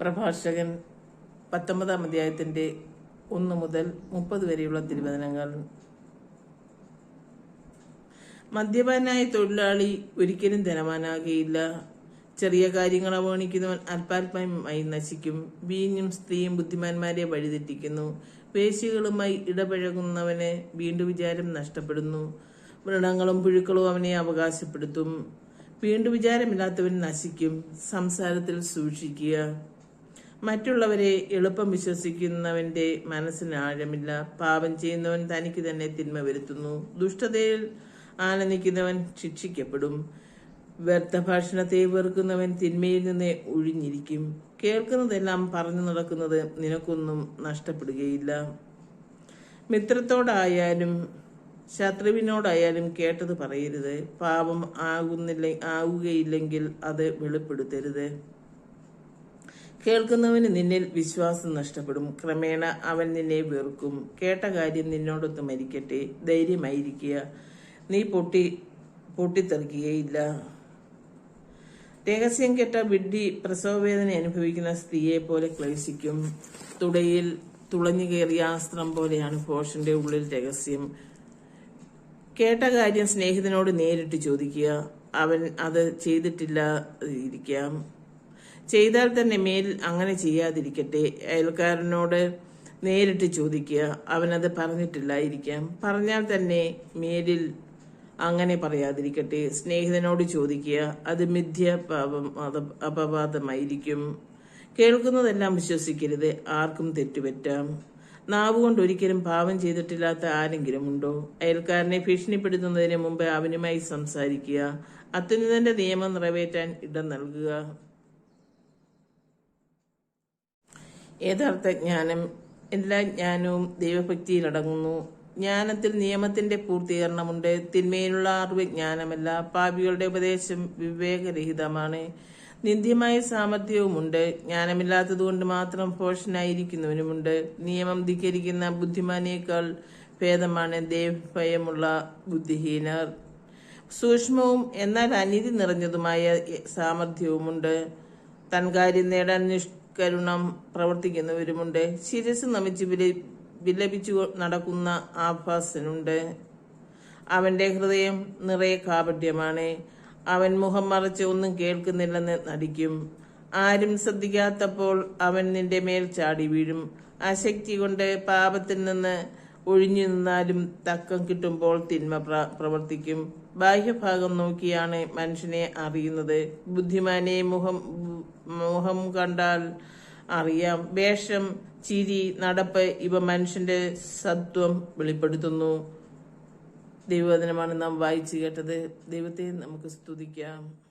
പ്രഭാഷകൻ പത്തൊമ്പതാം അധ്യായത്തിന്റെ ഒന്ന് മുതൽ മുപ്പത് വരെയുള്ള തിരുവചനങ്ങൾ. മദ്യപാനായ തൊഴിലാളി ഒരിക്കലും ധനവാനാകുകയില്ല. ചെറിയ കാര്യങ്ങൾ അവഗണിക്കുന്നവൻ അല്പാൽപമായി നശിക്കും. വീഞ്ഞും സ്ത്രീയും ബുദ്ധിമാന്മാരെ വഴിതെറ്റിക്കുന്നു. വേശികളുമായി ഇടപഴകുന്നവന് വീണ്ടും വിചാരം നഷ്ടപ്പെടുന്നു. വ്രണങ്ങളും പുഴുക്കളും അവനെ അവകാശപ്പെടുത്തും. വീണ്ടും വിചാരമില്ലാത്തവൻ നശിക്കും. സംസാരത്തിൽ സൂക്ഷിക്കുക. മറ്റുള്ളവരെ എളുപ്പം വിശ്വസിക്കുന്നവന്റെ മനസ്സിന് ആഴമില്ല. പാപം ചെയ്യുന്നവൻ തനിക്ക് തന്നെ തിന്മ വരുത്തുന്നു. ദുഷ്ടതയിൽ ആനന്ദിക്കുന്നവൻ ശിക്ഷിക്കപ്പെടും. വ്യർത്ഥ ഭാഷണത്തെ വെറുക്കുന്നവൻ തിന്മയിൽ നിന്ന് ഒഴിഞ്ഞിരിക്കും. കേൾക്കുന്നതെല്ലാം പറഞ്ഞു നടക്കുന്നത് നിനക്കൊന്നും നഷ്ടപ്പെടുകയില്ല. മിത്രത്തോടായാലും ശത്രുവിനോടായാലും കേട്ടത് പറയരുത്. പാപം ആകുന്നില്ല ആകുകയില്ലെങ്കിൽ അത് വെളിപ്പെടുത്തരുത്. കേൾക്കുന്നവന് നിന്നിൽ വിശ്വാസം നഷ്ടപ്പെടും. ക്രമേണ അവൻ നിന്നെ വെറുക്കും. കേട്ട കാര്യം നിന്നോടൊത്ത് മരിക്കട്ടെ. ധൈര്യമായിരിക്കുക. നീ പൊട്ടി പൊട്ടിത്തെറിക്കുകയില്ല. രഹസ്യം കെട്ട വിഡ്ഢി പ്രസവവേദന അനുഭവിക്കുന്ന സ്ത്രീയെ പോലെ ക്ലേശിക്കും. തുടയിൽ തുളഞ്ഞു കയറിയ ആസ്ത്രം പോലെയാണ് ഭോഷന്റെ ഉള്ളിൽ രഹസ്യം. കേട്ട കാര്യം സ്നേഹിതനോട് നേരിട്ട് ചോദിക്കുക. അവൻ അത് ചെയ്തിട്ടില്ല ഇരിക്കാം ചെയ്താൽ തന്നെ മേൽ അങ്ങനെ ചെയ്യാതിരിക്കട്ടെ. അയൽക്കാരനോട് നേരിട്ട് ചോദിക്കുക. അവനത് പറഞ്ഞിട്ടില്ലായിരിക്കാം. പറഞ്ഞാൽ തന്നെ മേലിൽ അങ്ങനെ പറയാതിരിക്കട്ടെ. സ്നേഹിതനോട് ചോദിക്കുക. അത് മിഥ്യ പാപം അപവാദമായിരിക്കും. കേൾക്കുന്നതെല്ലാം വിശ്വസിക്കരുത്. ആർക്കും തെറ്റുപറ്റാം. നാവുകൊണ്ട് ഒരിക്കലും പാപം ചെയ്തിട്ടില്ലാത്ത ആരെങ്കിലും ഉണ്ടോ? അയൽക്കാരനെ ഭീഷണിപ്പെടുത്തുന്നതിന് മുമ്പ് അവനുമായി സംസാരിക്കുക. അത്യുന്നതന്റെ നിയമം നിറവേറ്റാൻ ഇടം നൽകുക. യഥാർത്ഥ ജ്ഞാനം എല്ലാ ജ്ഞാനവും ദൈവഭക്തിയിലടങ്ങുന്നു ജ്ഞാനത്തിൽ നിയമത്തിന്റെ പൂർത്തീകരണമുണ്ട്. തിന്മയിലുള്ള അറിവ് ജ്ഞാനമല്ല. പാപികളുടെ ഉപദേശം വിവേകരഹിതമാണ്. നിന്ദ്യമായ സാമർഥ്യവുമുണ്ട്. ജ്ഞാനമില്ലാത്തതുകൊണ്ട് മാത്രം പോഷനായിരിക്കുന്നവനുമുണ്ട് നിയമം ധിക്കരിക്കുന്ന ബുദ്ധിമാനേക്കാൾ ഭേദമാണ് ദേവഭയമുള്ള ബുദ്ധിഹീനർ. സൂക്ഷ്മവും എന്നാൽ അനീതി നിറഞ്ഞതുമായ സാമർഥ്യവുമുണ്ട്. തൻകാര്യം നേടാൻ നേടാൻ നിഷ്കരുണം പ്രവർത്തിക്കുന്നവരുമുണ്ട്. ശിരസ് നമിച്ച് വില വിലപിച്ചു നടക്കുന്ന ആഭാസനുണ്ട്. അവന്റെ ഹൃദയം നിറയെ കാപട്യമാണ്. അവൻ മുഖം മറച്ച് ഒന്നും കേൾക്കുന്നില്ലെന്ന് നടിക്കും. ആരും ശ്രദ്ധിക്കാത്തപ്പോൾ അവൻ നിന്റെ മേൽ ചാടി വീഴും. അശക്തി കൊണ്ട് പാപത്തിൽ നിന്ന് ഒഴിഞ്ഞു നിന്നാലും തക്കം കിട്ടുമ്പോൾ തിന്മ പ്രവർത്തിക്കും. ബാഹ്യഭാഗം നോക്കിയാണ് മനുഷ്യനെ അറിയുന്നത്. ബുദ്ധിമാനെ മുഖം മുഖം കണ്ടാൽ അറിയാം. വേഷം ചിരി നടപ്പ് ഇവ മനുഷ്യന്റെ സത്വം വെളിപ്പെടുത്തുന്നു. ദൈവവചനമാണ് നാം വായിച്ചു കേട്ടത്. ദൈവത്തെ നമുക്ക് സ്തുതിക്കാം.